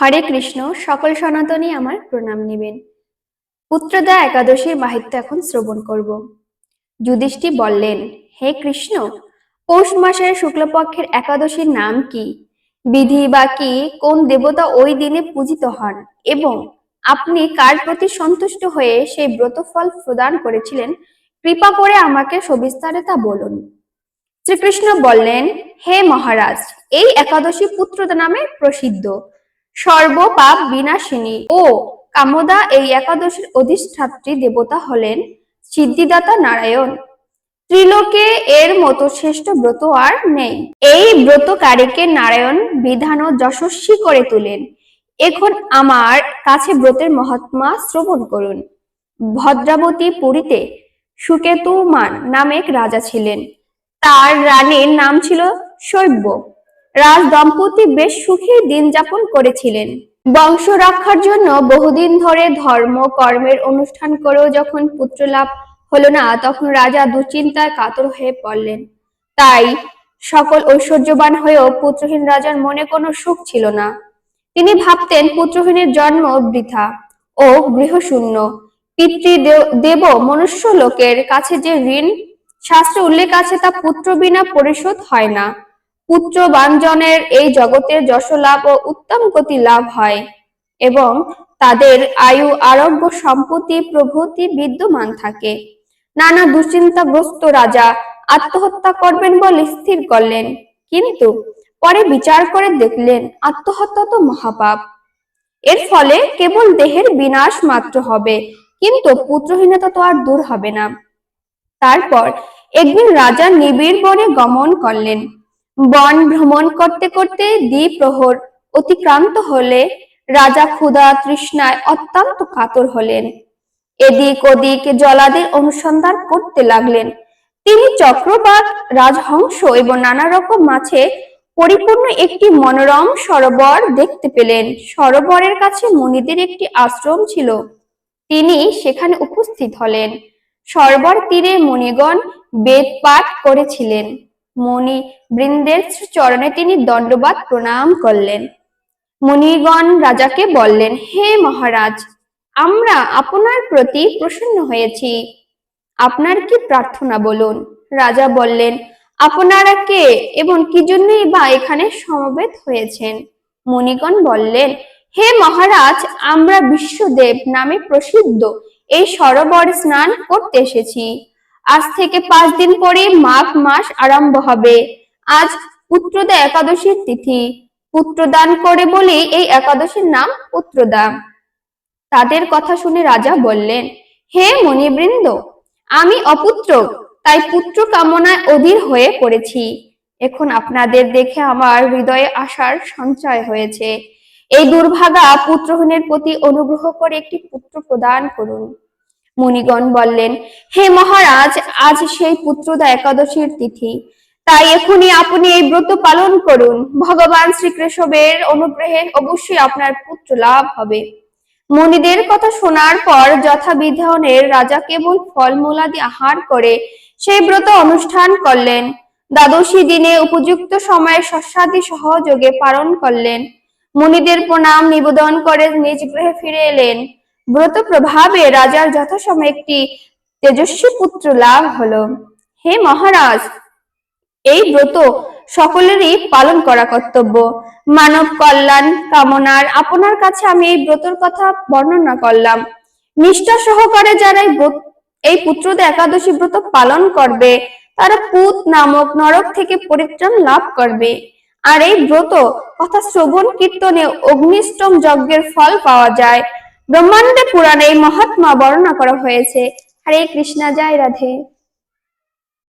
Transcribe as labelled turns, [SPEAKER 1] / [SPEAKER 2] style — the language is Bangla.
[SPEAKER 1] হরে কৃষ্ণ, সকল সনাতনী আমার প্রণাম নেবেন। পুত্রদা একাদশীর মাহিত্য এখন শ্রবণ করব। যুধিষ্ঠি বললেন, হে কৃষ্ণ, পৌষ মাসের শুক্লপক্ষের একাদশীর নাম কি? বিধি বা কি? কোন দেবতা ওই দিনে পূজিত হন? এবং আপনি কার প্রতি সন্তুষ্ট হয়ে সেই ব্রতফল প্রদান করেছিলেন? কৃপা করে আমাকে সবিস্তারে তা বলুন। শ্রীকৃষ্ণ বললেন, হে মহারাজ, এই একাদশী পুত্রদা নামে প্রসিদ্ধ। সর্ব পাপ বিনাশিনী। ও কামদা এই একাদশীর অধিষ্ঠাত্রী দেবতা হলেন সিদ্ধিদাতা নারায়ণ। ত্রিলোকে এর মতো শ্রেষ্ঠ ব্রত আর নেই। এই ব্রতকারীকে নারায়ণ বিধান যশস্বী করে তোলেন। এখন আমার কাছে ব্রতের মহাত্মা শ্রবণ করুন। ভদ্রাবতী পুরীতে সুকেতুমান নামে এক রাজা ছিলেন। তার রানীর নাম ছিল শৈব্য। রাজ দম্পতি বেশ সুখী দিন যাপন করেছিলেন। বংশ রক্ষার জন্য বহুদিন ধরে ধর্ম, কর্মের অনুষ্ঠান করেও যখন পুত্র লাভ হলো না, তখন রাজা দুশ্চিন্তায় কাতর হয়ে পড়লেন। তাই সকল ঐশ্বর্যবান হয়েও পুত্রহীন রাজার মনে কোনো সুখ ছিল না। তিনি ভাবতেন পুত্রহীনের জন্ম বৃথা ও গৃহশূন্য। পিতৃ দেব, মনুষ্য লোকের কাছে যে ঋণ, শাস্ত্রে উল্লেখ আছে তা পুত্র বিনা পরিশোধ হয় না। পুত্রবাঞ্জনের এই জগতের যশ লাভ ও উত্তম গতি লাভ হয় এবং তাদের আয়ু, আরোগ্য, সম্পত্তি, প্রভৃতি বিদ্যমান থাকে। নানা দুশ্চিন্তাগ্রস্ত রাজা আত্মহত্যা করবেন বলে স্থির করলেন। কিন্তু পরে বিচার করে দেখলেন, আত্মহত্যা তো মহাপাপ। এর ফলে কেবল দেহের বিনাশ মাত্র হবে, কিন্তু পুত্রহীনতা তো আর দূর হবে না। তারপর একদিন রাজা নিবিড় বনে গমন করলেন। বন ভ্রমণ করতে করতে দ্বিপ্রহর অতিক্রান্ত হলে রাজা ক্ষুধা তৃষ্ণায় অত্যন্ত কাতর হলেন। এদিক ওদিক জলাদের অনুসন্ধান করতে লাগলেন। তিনি চক্রবাক, রাজহংস এবং নানা রকম মাছে পরিপূর্ণ একটি মনোরম সরোবর দেখতে পেলেন। সরোবরের কাছে মুনিদের একটি আশ্রম ছিল। তিনি সেখানে উপস্থিত হলেন। সরোবর তীরে মুনিগণ বেদ পাঠ করেছিলেন। মণি বৃন্দের চরণে তিনি দণ্ডবাদ প্রণাম করলেন। মুনিগণ রাজাকে বললেন, হে মহারাজ, আমরা আপনার প্রতি প্রসন্ন হয়েছি। আপনার কি প্রার্থনা বলুন? রাজা বললেন, আপনারা কে এবং কি জন্যই বা এখানে সমবেত হয়েছেন? মুনিগণ বললেন, হে মহারাজ, আমরা বিশ্বদেব নামে প্রসিদ্ধ। এই সরোবর স্নান করতে এসেছি। আজ থেকে পাঁচ দিন পরে মাঘ মাস আরম্ভ হবে। আজ পুত্রদা একাদশীর তিথি। পুত্রদান করে বলে এই একাদশীর নাম পুত্রদান তাদের কথা শুনে রাজা বললেন, হে মণিবৃন্দ, আমি অপুত্র, তাই পুত্র কামনায় অধীর হয়ে পড়েছি। এখন আপনাদের দেখে আমার হৃদয়ে আশার সঞ্চয় হয়েছে। এই দুর্ভাগা পুত্রহীনের প্রতি অনুগ্রহ করে একটি পুত্র প্রদান করুন। মুনিগণ বললেন, হে মহারাজ, আজ সেই পুত্রদা একাদশীর তিথি। তাই এখনই আপনি এই ব্রত পালন করুন। ভগবান শ্রীকৃষ্ণের অনুগ্রহে অবশ্যই আপনার পুত্র লাভ হবে। মুনিদের কথা শোনার পর যথাবিধানের রাজা কেবল ফলমূলাদি আহার করে সেই ব্রত অনুষ্ঠান করলেন। দ্বাদশী দিনে উপযুক্ত সময়ে শস্যাদি সহযোগে পালন করলেন। মুনিদের প্রণাম নিবেদন করে নিজ গৃহে ফিরে এলেন। ব্রত প্রভাবে রাজার যথাসময়ে একটি তেজস্বী পুত্র লাভ হলো। হে মহারাজ, এই ব্রত সকলেরই পালন করা কর্তব্য। মানব কল্যাণ কামনার আপনার কাছে আমি এই ব্রতর কথা বর্ণনা করলাম। নিষ্ঠা সহকারে যারা এই পুত্রদের একাদশী ব্রত পালন করবে, তারা পুত নামক নরক থেকে পরিত্রাণ লাভ করবে। আর এই ব্রত কথা শ্রবণ কীর্তনে অগ্নিষ্টম যজ্ঞের ফল পাওয়া যায়। ব্রহ্মাণ্ডে পুরাণে মহাত্মা বর্ণনা করা হয়েছে। হরে কৃষ্ণা জয় রাধে।